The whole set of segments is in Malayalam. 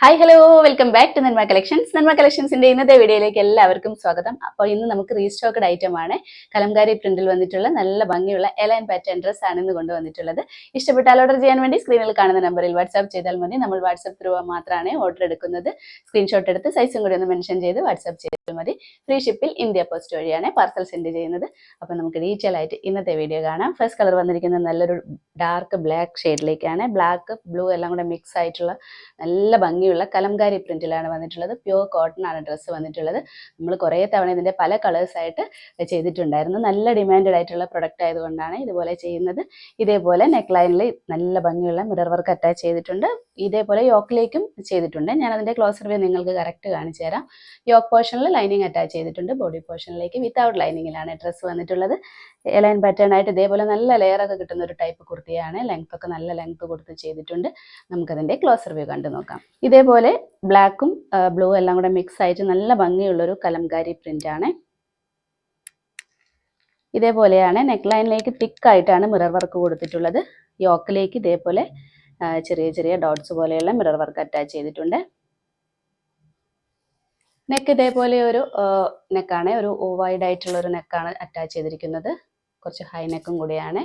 Hi hello welcome back to Nanma collections Nanma കളക്ഷൻസിന്റെ ഇന്നത്തെ വീഡിയോയിലേക്ക് എല്ലാവർക്കും സ്വാഗതം. അപ്പോൾ ഇന്ന് നമുക്ക് റീസ്റ്റോക്കഡ് ഐറ്റം ആണ് കലംകാരി പ്രിന്റിൽ വന്നിട്ടുള്ള നല്ല ഭംഗിയുള്ള എലൈൻ പാറ്റേൺ ഡ്രസ് ആണ് ഇന്ന് കൊണ്ടുവന്നിട്ടുള്ളത് ഇഷ്ടപ്പെട്ടാൽ ഓർഡർ ചെയ്യാൻ വേണ്ടി സ്ക്രീനിൽ കാണുന്ന നമ്പറിൽ വാട്സ്ആപ്പ് ചെയ്താൽ മതി. നമ്മൾ വാട്സ്ആപ്പ് ത്രൂ മാത്രമാണ് ഓർഡർ എടുക്കുന്നത്. സ്ക്രീൻഷോട്ട് എടുത്ത് സൈസും കൂടി ഒന്ന് മെൻഷൻ ചെയ്ത് വാട്സ്ആപ്പ് ചെയ്താൽ മതി. ഫ്രീ ഷിപ്പിൽ ഇന്ത്യ പോസ്റ്റ് വഴിയാണ് പാർസൽ സെൻഡ് ചെയ്യുന്നത്. അപ്പോൾ നമുക്ക് ഡീറ്റെയിൽ ആയിട്ട് ഇന്നത്തെ വീഡിയോ കാണാം. ഫസ്റ്റ് കളർ വന്നിരിക്കുന്നത് നല്ലൊരു ഡാർക്ക് ബ്ലാക്ക് ഷെയ്ഡിലേക്കാണ് ബ്ലാക്ക് ബ്ലൂ എല്ലാം കൂടെ മിക്സ് ആയിട്ടുള്ള നല്ല ഭംഗിയുള്ള കലംകാരി പ്രിന്റിലാണ് വന്നിട്ടുള്ളത്. പ്യുവർ കോട്ടൺ ആണ് ഡ്രസ്സ് വന്നിട്ടുള്ളത്. നമ്മൾ കുറേ തവണ ഇതിന്റെ പല കളേഴ്സ് ആയിട്ട് ചെയ്തിട്ടുണ്ടായിരുന്നു. നല്ല ഡിമാൻഡഡ് ആയിട്ടുള്ള പ്രൊഡക്റ്റ് ആയതുകൊണ്ടാണ് ഇതുപോലെ ചെയ്യുന്നത്. ഇതേപോലെ നെക്ക് ലൈനിൽ നല്ല ഭംഗിയുള്ള മിറർ വർക്ക് അറ്റാച്ച് ചെയ്തിട്ടുണ്ട്. ഇതേപോലെ യോക്കിലേക്കും ചെയ്തിട്ടുണ്ട്. ഞാൻ അതിന്റെ ക്ലോസർ വ്യൂ നിങ്ങൾക്ക് കറക്റ്റ് കാണിച്ചു തരാം. യോക്ക് പോർഷനിൽ ലൈനിങ് അറ്റാച്ച് ചെയ്തിട്ടുണ്ട്. ബോഡി പോർഷനിലേക്ക് വിത്തൗട്ട് ലൈനിങ്ങിലാണ് ഡ്രസ്സ് വന്നിട്ടുള്ളത്. ലൈൻ പാറ്റേൺ ആയിട്ട് ഇതേപോലെ നല്ല ലെയർ ഒക്കെ കിട്ടുന്ന ഒരു ടൈപ്പ് കുർത്തിയാണ്. ലെങ്ത് ഒക്കെ നല്ല ലെങ്ത് കൊടുത്ത് ചെയ്തിട്ടുണ്ട്. നമുക്കതിന്റെ ക്ലോസർ വ്യൂ കണ്ടു നോക്കാം. ഇതേപോലെ ബ്ലാക്കും ബ്ലൂ എല്ലാം കൂടെ മിക്സ് ആയിട്ട് നല്ല ഭംഗിയുള്ളൊരു കലംകാരി ആണ്. ഇതേപോലെയാണ് നെക്ക് ലൈനിലേക്ക് തിക്ക് ആയിട്ടാണ് മിറർ വർക്ക് കൊടുത്തിട്ടുള്ളത്. യോക്കിലേക്ക് ഇതേപോലെ ചെറിയ ചെറിയ ഡോട്ട്സ് പോലെയുള്ള മിറർ വർക്ക് അറ്റാച്ച് ചെയ്തിട്ടുണ്ട്. നെക്ക് ഇതേപോലെ ഒരു നെക്കാണ് ഒരു ഓവൈഡ് ആയിട്ടുള്ള ഒരു നെക്കാണ് അറ്റാച്ച് ചെയ്തിരിക്കുന്നത്. കുറച്ച് ഹൈ നെക്കും കൂടിയാണ്.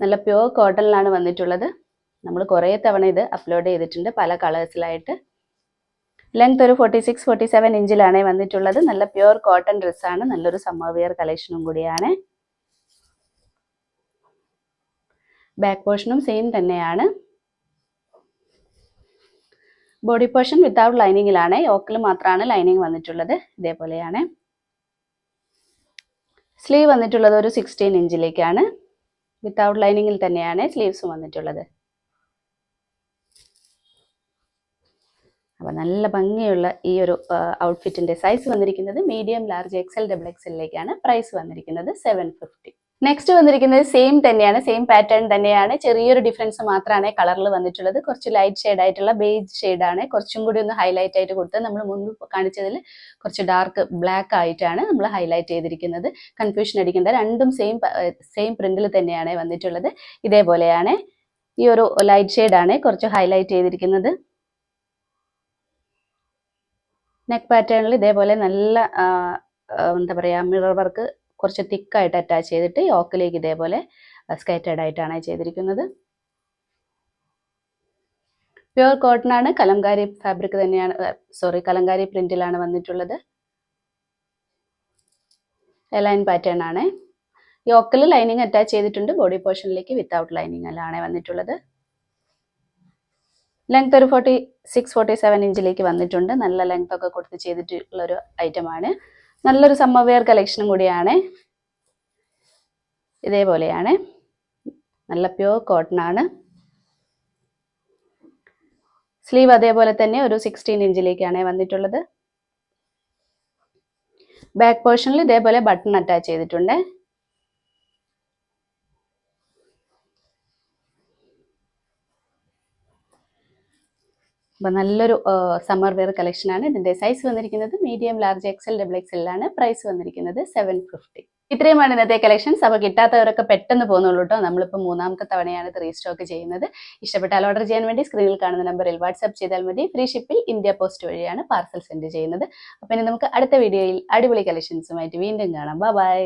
നല്ല പ്യുവർ കോട്ടണിലാണ് വന്നിട്ടുള്ളത്. നമ്മൾ കുറേ തവണ ഇത് അപ്ലോഡ് ചെയ്തിട്ടുണ്ട്. പല കളേഴ്സിലായിട്ട് ലെങ്ത് ഒരു ഫോർട്ടി സിക്സ് ഫോർട്ടി സെവൻ ഇഞ്ചിലാണ് വന്നിട്ടുള്ളത്. നല്ല പ്യുവർ കോട്ടൺ ഡ്രസ്സാണ് നല്ലൊരു സമ്മർ വെയർ കളക്ഷനും കൂടിയാണ്. ബാക്ക് പോർഷനും സെയിം തന്നെയാണ്. ബോഡി പോർഷൻ വിത്തൗട്ട് ലൈനിങ്ങിലാണ് യോക്കിൽ മാത്രമാണ് ലൈനിങ് വന്നിട്ടുള്ളത്. ഇതേപോലെയാണ്. സ്ലീവ് വന്നിട്ടുള്ളത് ഒരു സിക്സ്റ്റീൻ ഇഞ്ചിലേക്കാണ് വിത്തൗട്ട് ലൈനിങ്ങിൽ തന്നെയാണ് സ്ലീവ്സ് വന്നിട്ടുള്ളത്. അപ്പോൾ നല്ല ഭംഗിയുള്ള ഈ ഒരു ഔട്ട്ഫിറ്റിന്റെ സൈസ് വന്നിരിക്കുന്നത് മീഡിയം ലാർജ് എക്സൽ ഡബിൾ എക്സലിലേക്കാണ് പ്രൈസ് വന്നിരിക്കുന്നത് സെവൻ ഫിഫ്റ്റി നെക്സ്റ്റ് വന്നിരിക്കുന്നത് സെയിം തന്നെയാണ് സെയിം പാറ്റേൺ തന്നെയാണ്. ചെറിയൊരു ഡിഫറൻസ് മാത്രമാണ് കളറിൽ വന്നിട്ടുള്ളത്. കുറച്ച് ലൈറ്റ് ഷെയ്ഡ് ആയിട്ടുള്ള ബേജ് ആണ്. കുറച്ചും കൂടി ഒന്ന് ഹൈലൈറ്റ് ആയിട്ട് കൊടുത്ത് നമ്മൾ മുൻപ് കാണിച്ചതിൽ കുറച്ച് ഡാർക്ക് ബ്ലാക്ക് ആയിട്ടാണ് നമ്മൾ ഹൈലൈറ്റ് ചെയ്തിരിക്കുന്നത്. കൺഫ്യൂഷൻ അടിക്കേണ്ട. രണ്ടും സെയിം സെയിം പ്രിന്റിൽ തന്നെയാണ് വന്നിട്ടുള്ളത്. ഇതേപോലെയാണ്. ഈ ഒരു ലൈറ്റ് ആണ് കുറച്ച് ഹൈലൈറ്റ് ചെയ്തിരിക്കുന്നത്. നെക്ക് പാറ്റേണിൽ ഇതേപോലെ നല്ല എന്താ പറയുക മിറർ വർക്ക് കുറച്ച് തിക്കായിട്ട് അറ്റാച്ച് ചെയ്തിട്ട് യോക്കിലേക്ക് ഇതേപോലെ സ്കേറ്റഡ് ആയിട്ടാണ് ചെയ്തിരിക്കുന്നത്. പ്യുവർ കോട്ടൺ ആണ്. കലംകാരി ഫാബ്രിക് തന്നെയാണ് സോറി കലംകാരി പ്രിന്റിലാണ് വന്നിട്ടുള്ളത്. ലൈൻ പാറ്റേൺ ആണ്. യോക്കിൽ ലൈനിങ് അറ്റാച്ച് ചെയ്തിട്ടുണ്ട്. ബോഡി പോർഷനിലേക്ക് വിത്തൗട്ട് അല്ലാണ് വന്നിട്ടുള്ളത്. ലെങ്ത് ഒരു ഫോർട്ടി സിക്സ് ഫോർട്ടി സെവൻ ഇഞ്ചിലേക്ക് വന്നിട്ടുണ്ട്. നല്ല ലെങ്ത് ഒക്കെ കൊടുത്ത് ചെയ്തിട്ടുള്ള ഒരു ഐറ്റമാണ് നല്ലൊരു സമ്മർ വെയർ കളക്ഷനും കൂടിയാണ്. ഇതേപോലെയാണ്. നല്ല പ്യുവർ കോട്ടൺ ആണ്. സ്ലീവ് അതേപോലെ തന്നെ ഒരു സിക്സ്റ്റീൻ ഇഞ്ചിലേക്കാണ് വന്നിട്ടുള്ളത്. ബാക്ക് പോർഷനിൽ ഇതേപോലെ ബട്ടൺ അറ്റാച്ച് ചെയ്തിട്ടുണ്ട്. അപ്പോൾ നല്ലൊരു സമ്മർ വെയർ ആണ്. ഇതിന്റെ സൈസ് വന്നിരിക്കുന്നത് medium large XL double XL ആണ് പ്രൈസ് വന്നിരിക്കുന്നത് സെവൻ ഫിഫ്റ്റി ഇത്രയുമാണ് ഇന്നത്തെ കളക്ഷൻസ് അപ്പോൾ കിട്ടാത്തവരൊക്കെ പെട്ടെന്ന് പോകുന്നുള്ളൂ കേട്ടോ നമ്മളിപ്പോൾ മൂന്നാമത്തെ തവണയാണ് ഇത് റീസ്റ്റോക്ക് ചെയ്യുന്നത്. ഇഷ്ടപ്പെട്ടാൽ ഓർഡർ ചെയ്യാൻ വേണ്ടി സ്ക്രീനിൽ കാണുന്ന നമ്പറിൽ വാട്സ്ആപ്പ് ചെയ്താൽ മതി. ഫ്രീ ഷിപ്പിൽ ഇന്ത്യ പോസ്റ്റ് വഴിയാണ് പാർസൽ സെൻഡ് ചെയ്യുന്നത്. അപ്പോൾ ഇനി നമുക്ക് അടുത്ത വീഡിയോയിൽ അടിപൊളി കളക്ഷൻസുമായിട്ട് വീണ്ടും കാണാം. ബൈ